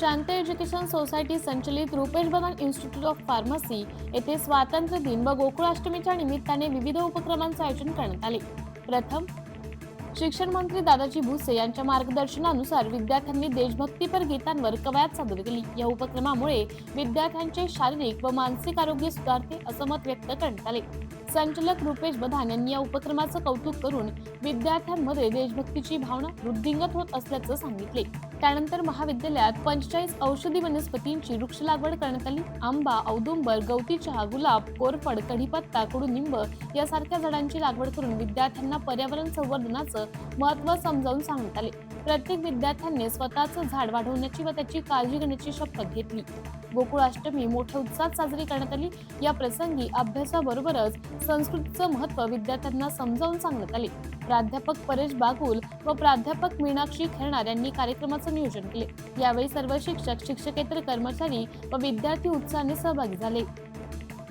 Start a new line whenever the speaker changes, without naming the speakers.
शांत education society संचलित Rupesh Bagan institute of pharmacy येथे स्वातंत्र्य दिन व गोकुळाष्टमीच्या निमित्ताने विविध उपक्रमांचे आयोजन करण्यात आले. प्रथम शिक्षण मंत्री दादाजी भुसे यांच्या मार्गदर्शनानुसार विद्यार्थ्यांनी देशभक्तीपर गीतांवर कवायत सादर केली. या उपक्रमामुळे विद्यार्थ्यांचे शारीरिक व मानसिक आरोग्य सुधारते असं मत व्यक्त करण्यात आले. संचालक रुपेश बधान यांनी या उपक्रमाचं कौतुक करून विद्यार्थ्यांमध्ये देशभक्तीची भावना वृद्धिंगत होत असल्याचं सांगितले. त्यानंतर महाविद्यालयात पंचेचाळीस औषधी वनस्पतींची वृक्ष लागवड करण्यात आली. आंबा औदुंबर गवती चहा गुलाब कोरफड कढीपत्ता कडुनिंब यासारख्या झाडांची लागवड करून विद्यार्थ्यांना पर्यावरण संवर्धनाचं महत्त्व समजावून सांगण्यात आले. प्रत्येक विद्यार्थ्यांनी स्वतःचं झाड वाढवण्याची व त्याची काळजी घेण्याची शपथ घेतली. गोकुळाष्टमी मोठ्या उत्साहात साजरी करण्यात आली. या प्रसंगी अभ्यासाबरोबरच संस्कृतीचं महत्त्व विद्यार्थ्यांना समजावून सांगण्यात आले. प्राध्यापक परेश बागुल व प्राध्यापक मीनाक्षी खेळणार यांनी कार्यक्रमाचं नियोजन केले. यावेळी सर्व शिक्षक शिक्षकेतर कर्मचारी व विद्यार्थी उत्साहाने सहभागी झाले.